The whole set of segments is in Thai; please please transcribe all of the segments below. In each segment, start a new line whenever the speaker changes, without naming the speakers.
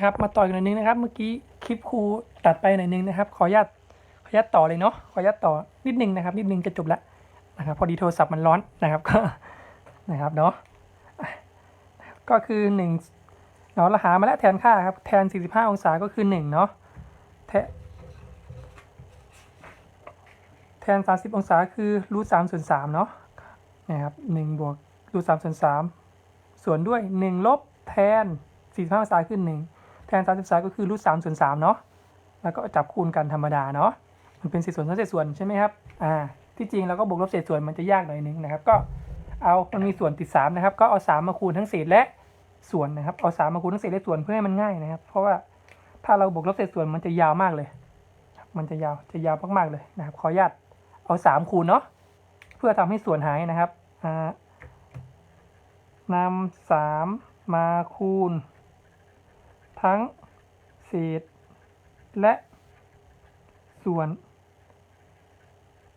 ครับ มาต่ออีกหน่อยนึงนะครับ เมื่อกี้คลิปครูตัดไปหน่อยนึงนะครับ ขออนุญาตขออนุญาตต่อเลยเนาะ ขออนุญาตต่อนิดนึงนะครับ นิดนึงจะจบละนะครับ พอดีโทรศัพท์มันร้อนนะครับ ก็นะครับเนาะ ก็คือหนึ่งเนาะเราหามาแล้วแทนค่าครับ แทน 45 องศาก็คือหนึ่งเนาะ แทนแทน 30 องศาคือรูทสามส่วนสามเนาะ นะครับหนึ่งบวกรูทสามส่วนสามส่วนด้วยหนึ่งลบแทน45องศาคือ1 น30องศาก็คือรูท3ส่วน3เนาะแล้วก็จับคูณกันธรรมดาเนาะมันเป็นเศษส่วนเศษส่วนใช่ไหมครับอ่าที่จริงเราก็บวกลบเศษส่วนมันจะยากหน่อยนึงนะครับ ก็เอามันมีส่วนติด3นะครับ ก็เอา 3 มาคูณทั้งเศษและส่วนนะครับ เอา 3 มาคูณทั้งเศษและส่วนเพื่อให้มันง่ายนะครับ เพราะว่าถ้าเราบวกลบเศษส่วนมันจะยาวมากเลย มันจะยาวจะยาวมากๆเลยนะครับ ขออนุญาตเอา 3 คูณเนาะเพื่อทำให้ส่วนหายนะครับอ่านำสามมาคูณ ทั้งเศษ และส่วน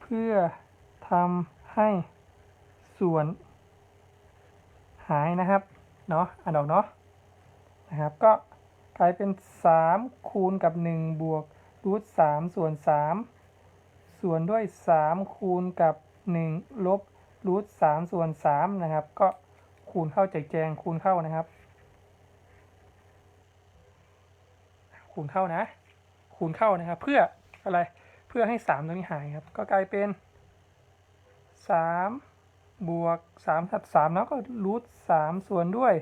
เพื่อทำให้ส่วน หายนะครับ เนาะอ่านออกเนาะนะครับ ก็กลายเป็น 3 คูณกับ 1 บวกรูท3ส่วน 3 ส่วนด้วย 3 คูณกับ 1 ลบรูท3ส่วน3นะครับ ก็คูณเข้าแจกแจงคูณเข้านะครับ คูณเข้านะ คูณเข้านะครับ เพื่ออะไรเพื่อให้สามตรงนี้หายครับ ก็กลายเป็นสามบวกสามถัดสามแล้วก็รูทสามส่วนด้วย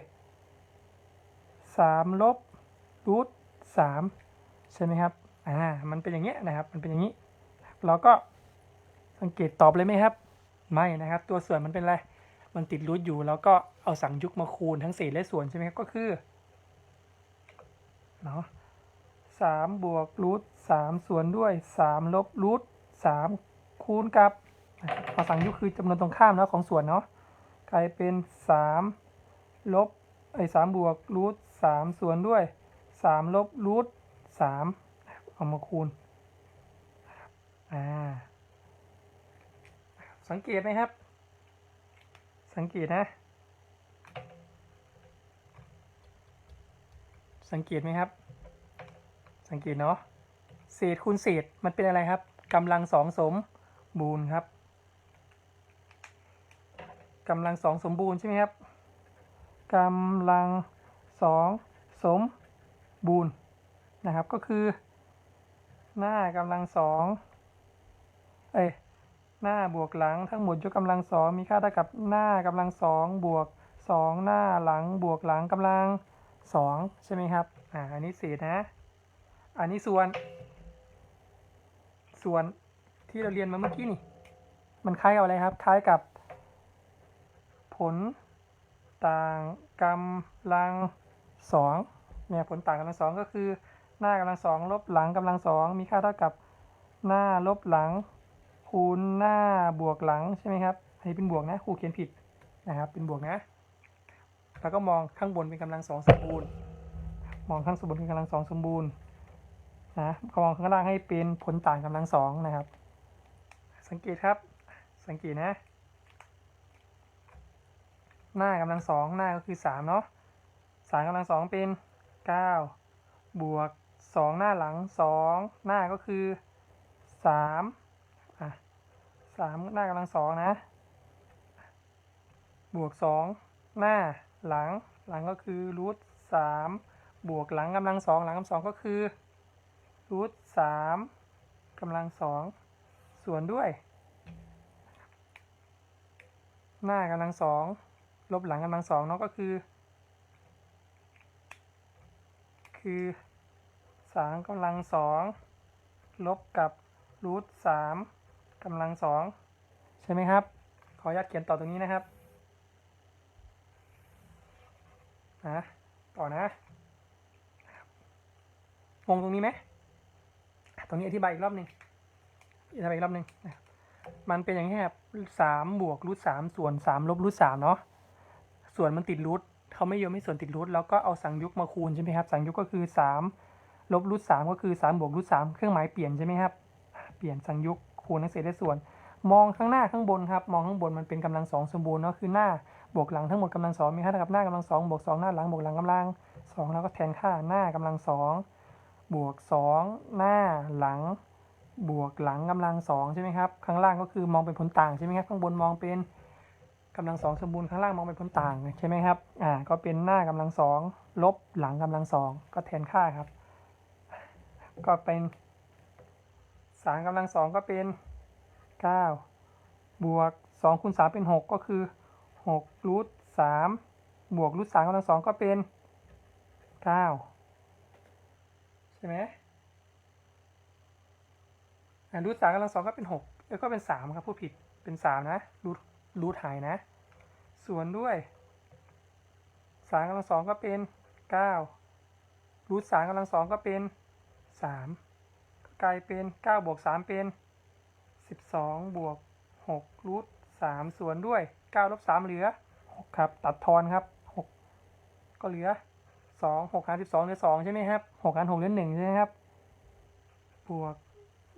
สามลบรูทสามใช่ไหมครับอ่ามันเป็นอย่างเงี้ยนะครับ มันเป็นอย่างนี้เราก็สังเกตตอบเลยไหมครับ ไม่นะครับ ตัวส่วนมันเป็นอะไรมันติดรูทอยู่แล้วก็เอาสังยุกมาคูณทั้งเศษและส่วนใช่ไหมครับก็คือเนาะ สามบวกรูทสามส่วนด้วยสามลบรูทสามคูณกับภาษายุคคือจำนวนตรงข้ามแล้วของส่วนเนาะกลายเป็นสามลบไอ้สามบวกรูทสามส่วนด้วยสามลบรูทสามเอามาคูณอ่าสังเกตไหมครับ สังเกตนะ สังเกตไหมครับ สังเกตเนาะเศษคูณเศษมันเป็นอะไรครับกำลังสองสมบูรณ์ครับกำลังสองสมบูรณ์ใช่ไหมครับกำลังสองสมบูรณ์นะครับ ก็คือ หน้ากำลังสองเอ้ยหน้าบวกหลังทั้งหมดยกกำลังสองมีค่าเท่ากับหน้ากำลังสองบวกสองหน้าหลังบวกหลังกำลังสองใช่ไหมครับอ่าอันนี้เศษนะ อันนี้ส่วน ส่วนที่เราเรียนมาเมื่อกี้นี่ มันคล้ายกับอะไรครับ คล้ายกับ ผลต่างกำลังสองเนี่ยผลต่างกำลังสองก็คือ หน้ากำลังสองลบหลังกำลังสองมีค่าเท่ากับหน้าลบหลัง คูณหน้าบวกหลังใช่ไหมครับอันนี้เป็นบวกนะครูเขียนผิดนะครับ เป็นบวกนะแล้วก็มองข้างบนเป็นกำลังสองสมบูรณ์ มองข้างบนเป็นกำลังสองสมบูรณ์ นะเขามองข้างล่างให้เป็นผลต่างกำลังสองนะครับ สังเกตครับ สังเกตนะ หน้ากำลังสองหน้าก็คือสามเนาะสามกำลังสองเป็นเก้าบวกสองหน้าหลังสองหน้าก็คือสามอะสามหน้ากำลังสองนะ บวกสองหน้าหลังหลังก็คือรูทสามบวกหลังกำลังสองหลังกำลังสองก็คือ รูทสามกำลังสองส่วนด้วย หน้ากำลังสองลบหลังกำลังสองเนาะก็คือ คือสามกำลังสองลบกับรูทสามกำลังสองใช่ไหมครับ ขออนุญาตเขียนต่อตรงนี้นะครับนะต่อนะงงตรงนี้ไหม ตรงนี้อธิบายอีกรอบหนึ่งอธิบายอีกรอบหนึ่งมันเป็นอย่างนี้ครับสามบวกรูทสามส่วนสามลบรูทสามเนาะส่วนมันติดรูทเขาไม่ยอมให้ส่วนติดรูทแล้วก็เอาสังยุกมาคูณใช่ไหมครับ สังยุกก็คือสามลบรูทสามก็คือสามบวกรูทสามเครื่องหมายเปลี่ยนใช่ไหมครับ เปลี่ยนสังยุกคูณทั้งเศษและส่วน มองข้างหน้าข้างบนครับ มองข้างบนมันเป็นกำลังสองสมบูรณ์เนาะคือหน้าบวกหลังทั้งหมดกำลังสองมีค่าเท่ากับหน้ากำลังสองบวกสองหน้าหลังบวกหลังกำลังสองเราก็แทนค่าหน้ากำลังสอง บวกสองหน้าหลัง บวกหลังกำลังสองใช่ไหมครับข้างล่างก็คือมองเป็นผลต่างใช่ไหมครับข้างบนมองเป็นกำลังสองสมบูรณ์ข้างล่างมองเป็นผลต่างใช่ไหมครับอ่าก็เป็นหน้ากำลังสองลบหลังกำลังสองก็แทนค่าครับ ก็เป็นสามกำลังสองก็เป็นเก้าบวกสองคูณสามเป็นหกก็คือหกรูทสามบวกรูทสามกำลังสองก็เป็นเก้า ช่ไหมรูทสามกำลังสองก็เป็นหกแล้วก็เป็นสามครับผู้ผิดเป็นสามนะรูทรูทหายนะ ส่วนด้วยสามกำลังสองก็เป็นเก้ารูทสามกำลังสองก็เป็นสามกลายเป็นเก้าบวกสามเป็นสิบสองบวกหกรูทสามส่วนด้วยเก้าลบสามเหลือหกครับ ตัดทอนครับหกก็เหลือ สองหกหารสิบสองเหลือสองใช่ไหมครับหกหารหกเหลือหนึ่งใช่ไหมครับ บวก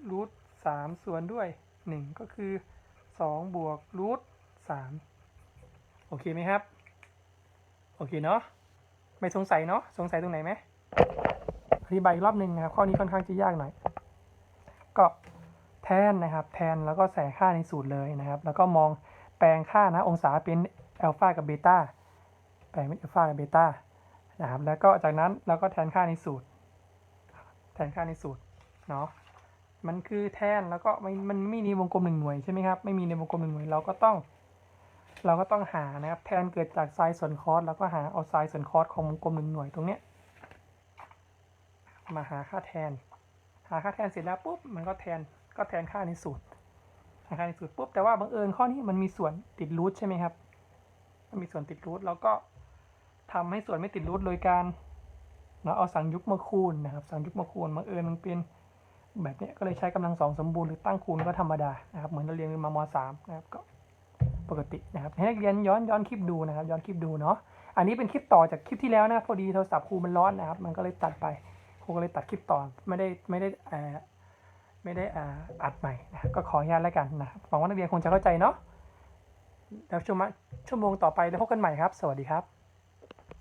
รูทสามส่วนด้วยหนึ่งก็คือสองบวกรูทสามโอเคไหมครับ โอเคเนาะไม่สงสัยเนาะสงสัยตรงไหนไหมอธิบายอีกรอบหนึ่งนะครับ ข้อนี้ค่อนข้างจะยากหน่อย ก็แทนนะครับ แทนแล้วก็ใส่ค่าในสูตรเลยนะครับ แล้วก็มองแปลงค่านะองศาเป็นอัลฟากับเบต้าแปลงเป็นอัลฟากับเบต้า นะครับ แล้วก็จากนั้นเราก็แทนค่าในสูตร แทนค่าในสูตร เนาะ มันคือแทนแล้วก็ไม่มันไม่มีวงกลมหนึ่งหน่วยใช่ไหมครับ ไม่มีในวงกลมหนึ่งหน่วย เราก็ต้อง เราก็ต้องหานะครับ แทนเกิดจากไซน์ส่วนคอสแล้วก็หาเอาไซน์ส่วนคอสของวงกลมหนึ่งหน่วยตรงเนี้ย มาหาค่าแทน หาค่าแทนเสร็จแล้วปุ๊บ มันก็แทน ก็แทนค่าในสูตรหาค่าในสูตรปุ๊บ แต่ว่าบังเอิญข้อนี้มันมีส่วนติดรูทใช่ไหมครับ มันมีส่วนติดรูทเราก็ ทำให้ส่วนไม่ติดรูทโดยการเราเอาสังยุกมาคูณนะครับ สังยุกมาคูณบังเอิญมันเป็นแบบนี้ก็เลยใช้กำลังสองสมบูรณ์หรือตั้งคูณก็ธรรมดานะครับ เหมือนเราเรียนมามสามนะครับก็ปกตินะครับให้นักเรียนย้อนย้อนคลิปดูนะครับ ย้อนคลิปดูเนาะอันนี้เป็นคลิปต่อจากคลิปที่แล้วนะพอดีโทรศัพท์ครูมันร้อนนะครับ มันก็เลยตัดไปครูก็เลยตัดคลิปต่อไม่ได้ไม่ได้อ่าไม่ได้อ่าอัดใหม่นะก็ขออนุญาตแล้วกันนะหวังว่านักเรียนคงจะเข้าใจเนาะแล้วชั่วชั่วโมงต่อไปแล้วพบกันใหม่ครับ สวัสดีครับ